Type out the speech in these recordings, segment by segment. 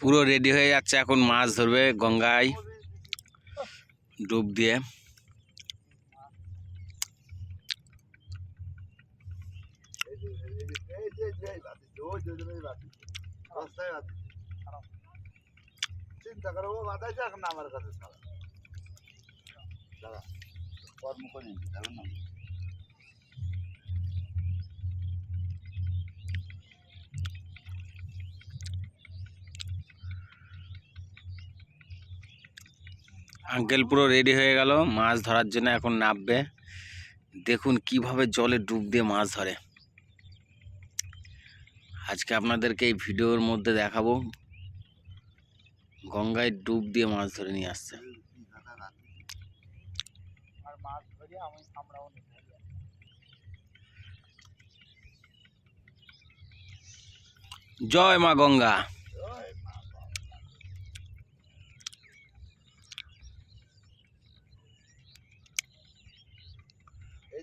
পুরো রেডি হয়ে যাচ্ছে এখন মাছ ধরবে গঙ্গায়। ডুব দিয়ে। চিন্তা করো, ও বাদাইছে এখন আমার কাছে ছাড়া দাদা কর্ম করে নিবি কারণ না। আঙ্কেল পুরো রেডি হয়ে গেল। মাছ ধরার জন্য এখন নামবে। দেখুন কীভাবে জলে ডুব দিয়ে মাছ ধরে। আজকে আপনাদেরকে এই ভিডিওর মধ্যে দেখাবো। গঙ্গায় ডুব দিয়ে মাছ ধরে নিয়ে আসছে। জয় মা গঙ্গা।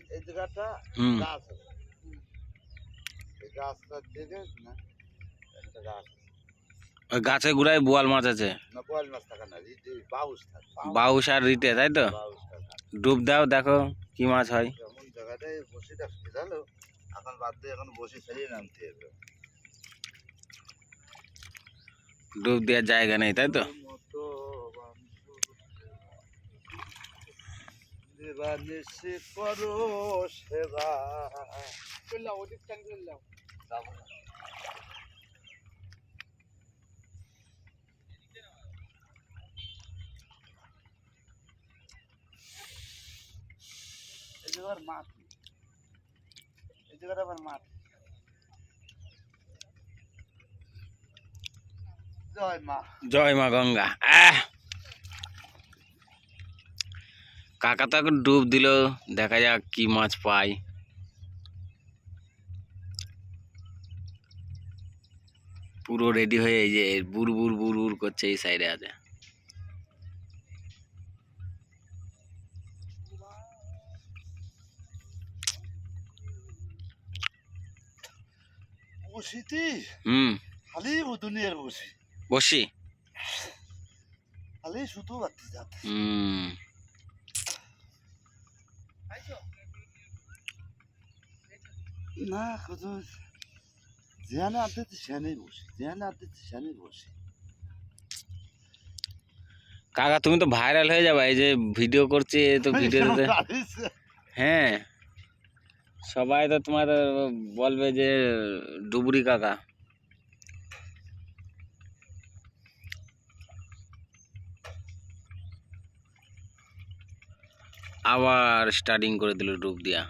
এই জায়গাটা হুম। গাছ এই গাছটা দেখে না? একটা গাছ ওই গাছে গুড়ায় বোয়াল মাছ আছে? না বয়াল মাছ থাকা না বাউস থাকে। বাউস আর রিটে তাই তো? ডুব দাও দেখো কি মাছ হয়। এমন জায়গাটায় বসিটা ফেরালো এখন বাদ দিয়ে এখন বসে নামতে হবে। ডুব দেওয়ার জায়গা নেই তাই তো? দেবানিসে করো সেবা। চললাম চললাম এই জায়গার মাঠ। এই জায়গাটা আমার মাঠ। জয় মা। জয় মা গঙ্গা। আহ! কাকা তো এখন ডুব দিল। দেখা যাক কি মাছ পাই। পুরো রেডি হয়ে এই যে বুর বুর বুর বুর করছে এই সাইডে আছে। বসিতি হুম। খালি ও দুনিয়ার বসি। বসি? খালি শুধু বাতি যাতে হুম। না কত যেখানে আনতে সেখানেই বসি যেখানে আনতে সেখানেই বসি। কাকা তুমি তো ভাইরাল হয়ে যাবে এই যে ভিডিও করছি তো ভিডিওতে হ্যাঁ। সবাই তো তোমার বলবে যে ডুবুরি কাকা। আবার স্টার্টিং করে দিল ডুব দিয়া।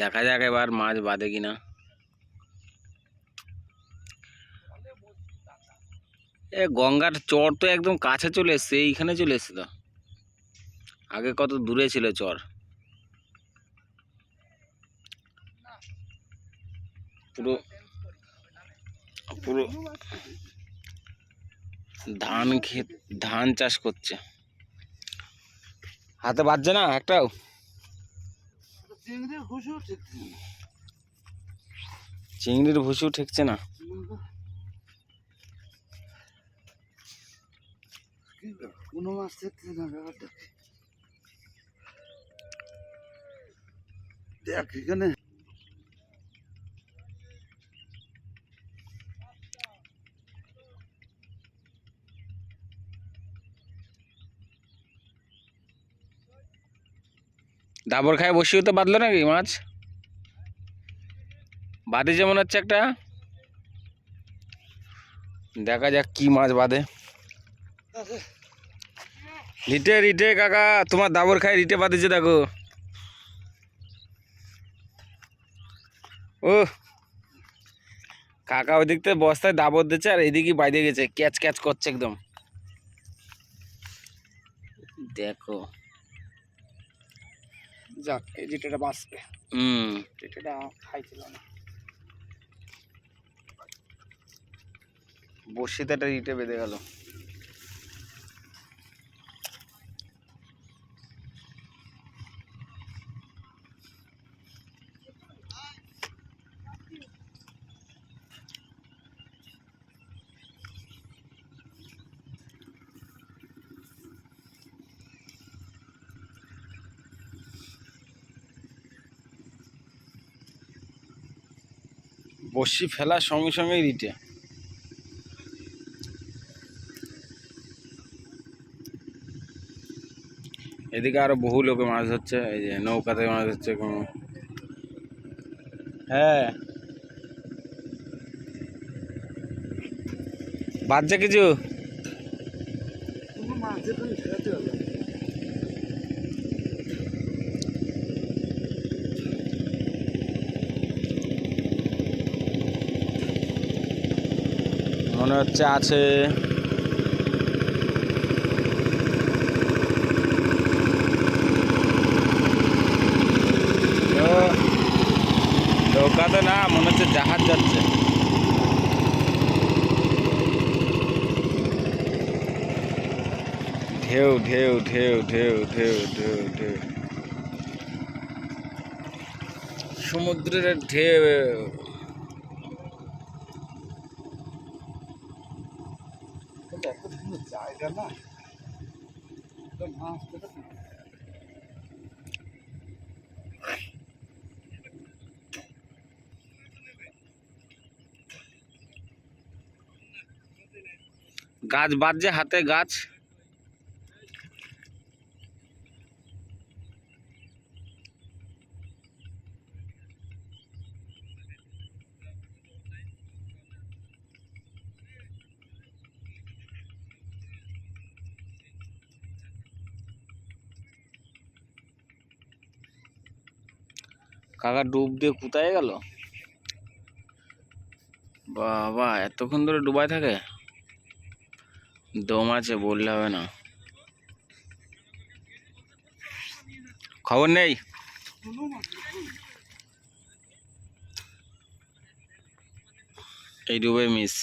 দেখা যাক এবার মাছ বাঁধে কিনা। এ গঙ্গার চর তো একদম কাছে চলে এসছে, এইখানে চলে এসছে তো। আগে কত দূরে ছিল চর। পুরো পুরো ধান ক্ষেত ধান চাষ করছে। হাতে বাজছে না একটাও? চিংড়ি ভুসিও ঠেকছে না। চিংড়ির ভুসিও ঠেকছে না। কোনো মাছ ঠেকছে না ব্যাপারটা? দেখ এখানে ডাবর খায় বসিও তো বাঁধলো নাকি মাছ? বাদে যেমন হচ্ছে একটা। দেখা যাক কি মাছ বাঁধে। রিটে রিটে, কাকা, তোমার দাবর খায় রিটে বাঁধেছে দেখো। ও কাকা ওই দিক থেকে বস্তায় দাবর দিচ্ছে আর এদিকে বাইরে গেছে, ক্যাচ ক্যাচ করছে একদম। দেখো। যাক এই যেটা বাঁচবে। হুম। এটা খাইছিল না বড়শিতে একটা ইটে বেঁধে গেল। বসি ফেলার সঙ্গে সঙ্গে রিটে। এদিকে আরও বহু লোকে মাছ ধরছে, এই যে নৌকাতে মাছ ধরছে কোনো। হ্যাঁ। বাচ্চা কিছু কোনো মাছের কোনো খেতে হবে না। মনে হচ্ছে আছে। নৌকাতে না, মনে হচ্ছে জাহাজ যাচ্ছে। ঢেউ ঢেউ ঢেউ ঢেউ ঢেউ ঢেউ ঢেউ। সমুদ্রের ঢেউ কিন্তু এত সুন্দর জায়গা না একটা মাছ দেখো না। গাছ বাজছে হাতে গাছ কাকা ডুব দিয়ে কোথায় গেল? বাবা, এতক্ষণ ধরে ডুবাই থাকে? দম আছে, বললে হবে না। খবর নেই? এই ডুবে মিস